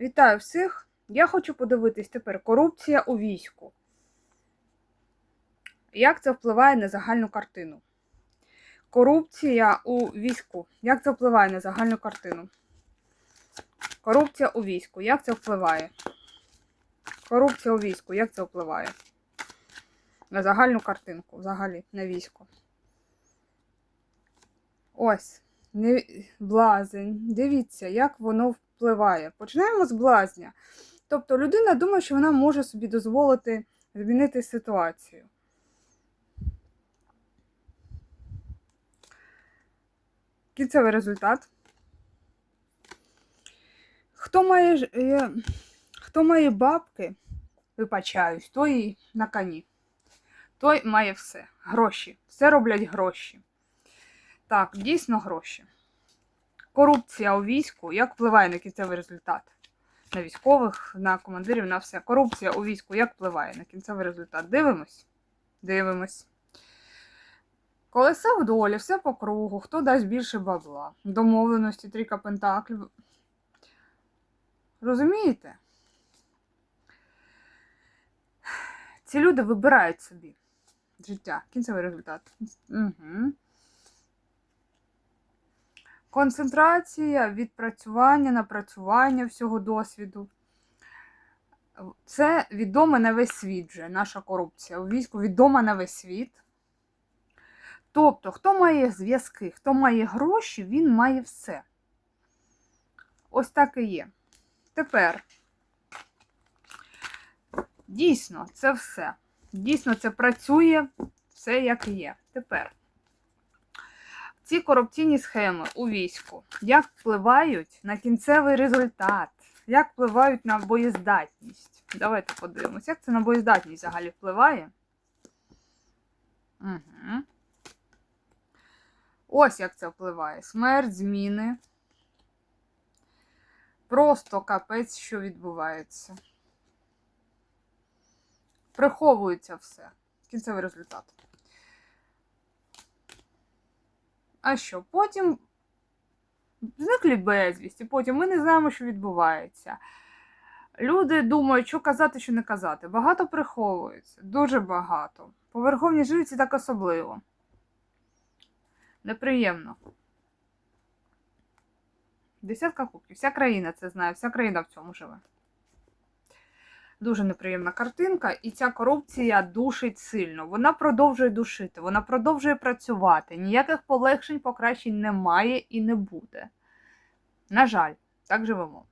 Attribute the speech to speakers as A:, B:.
A: Вітаю всіх! Я хочу подивитись тепер корупція у війську. Як це впливає на загальну картину? Корупція у війську. Як це впливає на загальну картину? Корупція у війську. Як це впливає? Корупція у війську. Як це впливає? На загальну картинку, взагалі, на військо. Ось. Не... Блазень. Дивіться, як воно впливає. Починаємо з блазня. Тобто людина думає, що вона може собі дозволити змінити ситуацію. Кінцевий результат. Хто має, е, хто має бабки, вибачаюсь, той на коні. Той має все. Гроші. Все роблять гроші. Так, дійсно гроші. Корупція у війську як впливає на кінцевий результат? На військових, на командирів, на все. Корупція у війську як впливає на кінцевий результат? Дивимось? Дивимось. Колеса в долі, все по кругу, хто дасть більше бабла. Домовленості, трійка пентаклів. Розумієте? Ці люди вибирають собі життя. Кінцевий результат. Угу. Концентрація, відпрацювання, напрацювання всього досвіду. Це відоме на весь світ вже, наша корупція. У війську відома на весь світ. Тобто, хто має зв'язки, хто має гроші, він має все. Ось так і є. Тепер, дійсно, це все. Дійсно, це працює, все як є. Тепер ці корупційні схеми у війську як впливають на кінцевий результат, як впливають на боєздатність. Давайте подивимось, як це на боєздатність взагалі впливає. Угу. Ось як це впливає. Смерть, зміни. Просто капець, що відбувається. Приховується все. Кінцевий результат. А що? Потім зникли безвісті, потім ми не знаємо, що відбувається. Люди думають, що казати, що не казати. Багато приховується, дуже багато. По верховній жриці так особливо. Неприємно. Десятка кубків. Вся країна це знає, вся країна в цьому живе. Дуже неприємна картинка, і ця корупція душить сильно. Вона продовжує душити, вона продовжує працювати. Ніяких полегшень, покращень немає і не буде. На жаль, так живемо.